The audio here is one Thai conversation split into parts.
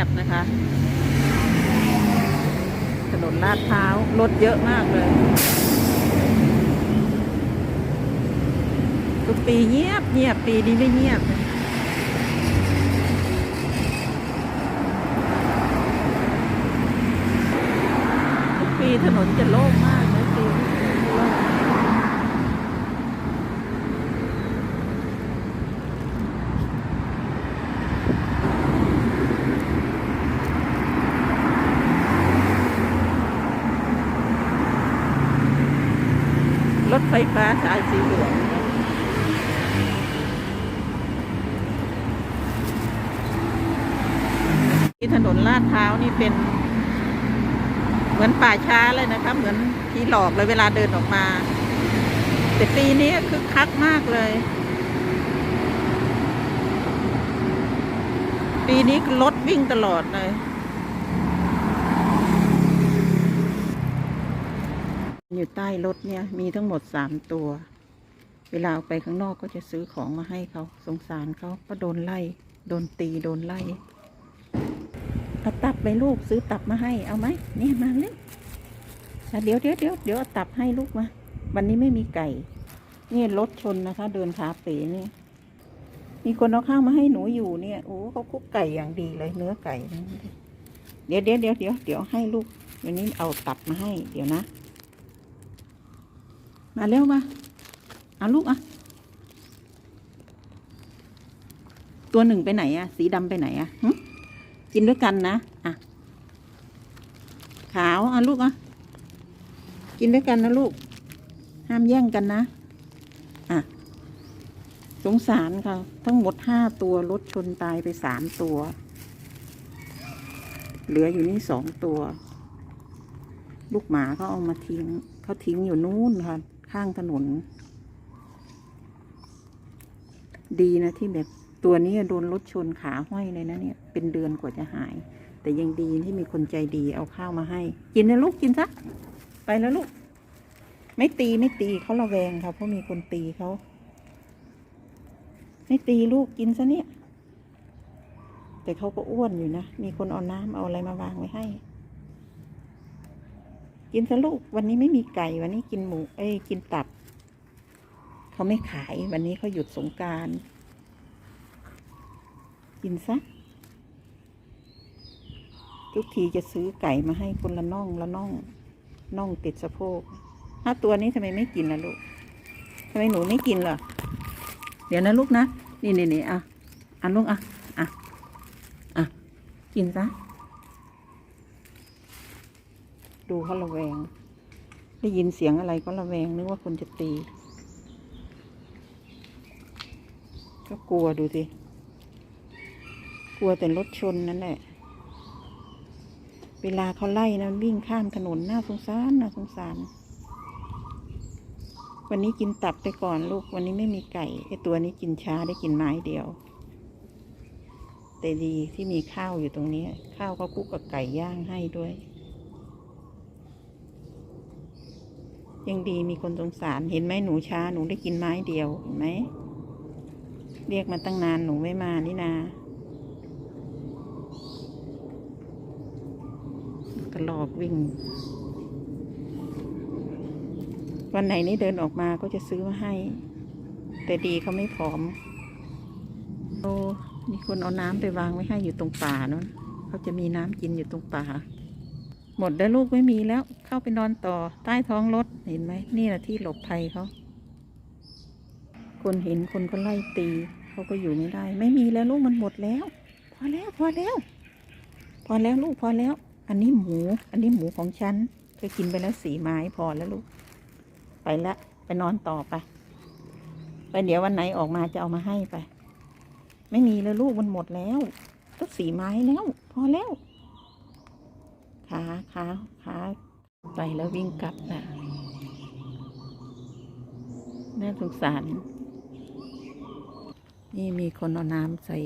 ยบนะคะ ถนนลาดพร้าวรถเยอะมากเลย ทุกปีเงียบเงียบปีนี้ไม่เงียบทุกปีถนนจะโล่งมากเลยปีนี้โล่ง รถไฟฟ้าสายสีเหลืองที่ถนนลาดพร้าวนี่เป็นเหมือนป่าช้าเลยนะคะ เหมือนที่หลอกเลยเวลาเดินออกมา แต่ปีนี้คึกคักมากเลย ปีนี้รถวิ่งตลอดเลย อยู่ใต้รถเนี่ย มีทั้งหมดสามตัว เวลาออกไปข้างนอกก็จะซื้อของมาให้เขาสงสารเขาก็โดนไล่ โดนตีโดนไล่เอาตับไปลูกซื้อตับมาให้เอาไหมนี่มาเลยเดี๋ยวเดี๋ยวเดี๋ยวเดี๋ยวเอาตับให้ลูกมา วันนี้ไม่มีไก่ นี่รถชนนะคะ เดินขาเป๋เนี่ยมีคนเอาข้าวมาให้หนูอยู่เนี่ยโอ้เขาคุกไก่อย่างดีเลยเนื้อไก่นะเดี๋ยวเดี๋ยวเดี๋ยวเดี๋ยวเดี๋ยวให้ลูกวันนี้เอาตับมาให้เดี๋ยวนะ มาเร็วมาเอาลูกอะ ตัวหนึ่งไปไหนอะ สีดำไปไหนอะกินด้วยกันนะ อะ ขาวอะลูกอะ กินด้วยกันนะลูก ห้ามแย่งกันนะ อะ สงสารค่ะ ทั้งหมดห้าตัวรถชนตายไปสามตัว เหลืออยู่นี่สองตัว ลูกหมาเขาเอามาทิ้ง เขาทิ้งอยู่นู่นค่ะ ข้างถนน ดีนะที่แบบตัวนี้โดนรถชนขาห้อยเลยนะเนี่ย เป็นเดือนกว่าจะหาย แต่ยังดีที่มีคนใจดีเอาข้าวมาให้ กินนะลูกกินซะไปแล้วลูก ไม่ตีไม่ตีเขาระแวงค่ะเพราะมีคนตีเขาไม่ตีลูกกินซะเนี่ย แต่เขาก็อ้วนอยู่นะ มีคนเอาน้ำเอาอะไรมาวางไว้ให้ กินซะลูกวันนี้ไม่มีไก่ วันนี้กินหมู เอ้ยกินตับ เขาไม่ขายวันนี้เขาหยุดสงการกินซะทุกทีจะซื้อไก่มาให้คนละน่องละน่องน่องติดสะโพกถ้าตัวนี้ทำไมไม่กินล่ะลูกทำไมหนูไม่กินล่ะเดี๋ยวนะลูกนะ นี่นี่นี่อะอะลูกอะอะอะกินซะ ดูเขาระแวง ได้ยินเสียงอะไรก็ระแวงนึกว่าคนจะตี ก็กลัวดูสิ กลัวแต่รถชนนั่นแหละ เวลาเขาไล่นะวิ่งข้ามถนนน่าสงสารน่าสงสาร วันนี้กินตับไปก่อนลูก วันนี้ไม่มีไก่ไอตัวนี้กินช้าได้กินไม้เดียวแต่ดีที่มีข้าวอยู่ตรงนี้ ข้าวก็คุกกับไก่ย่างให้ด้วย ยังดีมีคนสงสารเห็นไหมหนูช้าหนูได้กินไม้เดียวเห็นไหมเรียกมาตั้งนานหนูไม่มานี่นา กระลอกวิ่ง วันไหนนี่เดินออกมาก็จะซื้อมาให้ แต่ดีเขาไม่ผอมโอ้มีคนเอาน้ำไปวางไว้ให้อยู่ตรงป่านั้นเขาจะมีน้ำกินอยู่ตรงป่า หมดแล้วลูกไม่มีแล้ว เข้าไปนอนต่อใต้ท้องรถเห็นไหมนี่แหละที่หลบภัยเขาคนเห็นคนก็ไล่ตีเขาก็อยู่ไม่ได้ ไม่มีแล้วลูกมันหมดแล้ว พอแล้วพอแล้ว พอแล้วลูกพอแล้ว อันนี้หมู อันนี้หมูของฉันเธอกินไปแล้วสีไม้พอแล้วลูก ไปละไปนอนต่อไปไปเดี๋ยววันไหนออกมาจะเอามาให้ไป ไม่มีแล้วลูกมันหมดแล้วก็สีไม้แล้ว พอแล้ว ขาขาขาไปแล้ววิ่งกลับนะน่าสงสาร นี่มีคนเอาน้ำใส่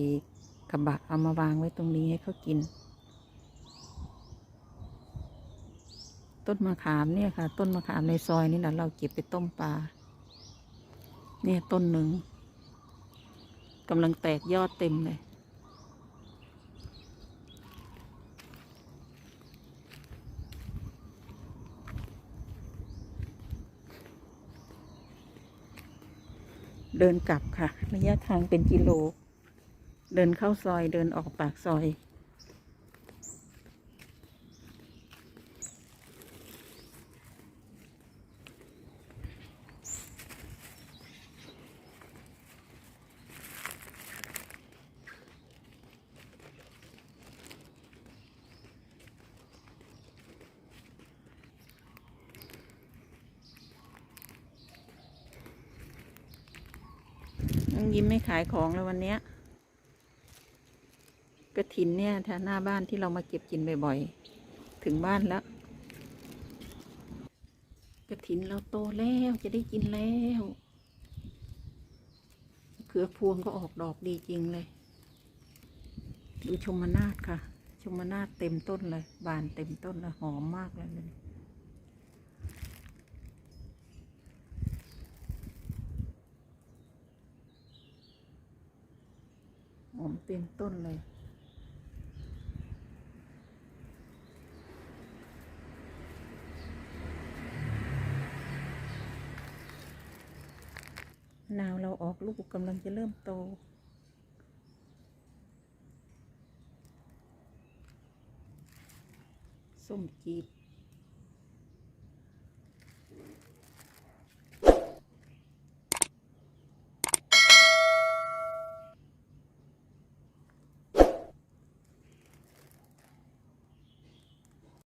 กระบะเอามาวางไว้ตรงนี้ให้เขากิน ต้นมะขามเนี่ยค่ะ ต้นมะขามในซอยนี่แหละเราเก็บไปต้มปลา เนี่ยต้นหนึ่งกำลังแตกยอดเต็มเลย เดินกลับค่ะ ระยะทางเป็นกิโล เดินเข้าซอยเดินออกปากซอย ยิ้มไม่ขายของแล้ววันเนี้ยกระถินเนี่ยแถวหน้าบ้านที่เรามาเก็บกินบ่อยๆ ถึงบ้านแล้วกระถินเราโตแล้วจะได้กินแล้วเขือพวงก็ออกดอกดีจริงเลย ดูชมนาฏค่ะ ชมนาฏเต็มต้นเลย บานเต็มต้นเลยหอมมากเลยเลย ห อมเต็มต้นเลย นาวเราออกลูกกำลังจะเริ่มโตส้มจีบ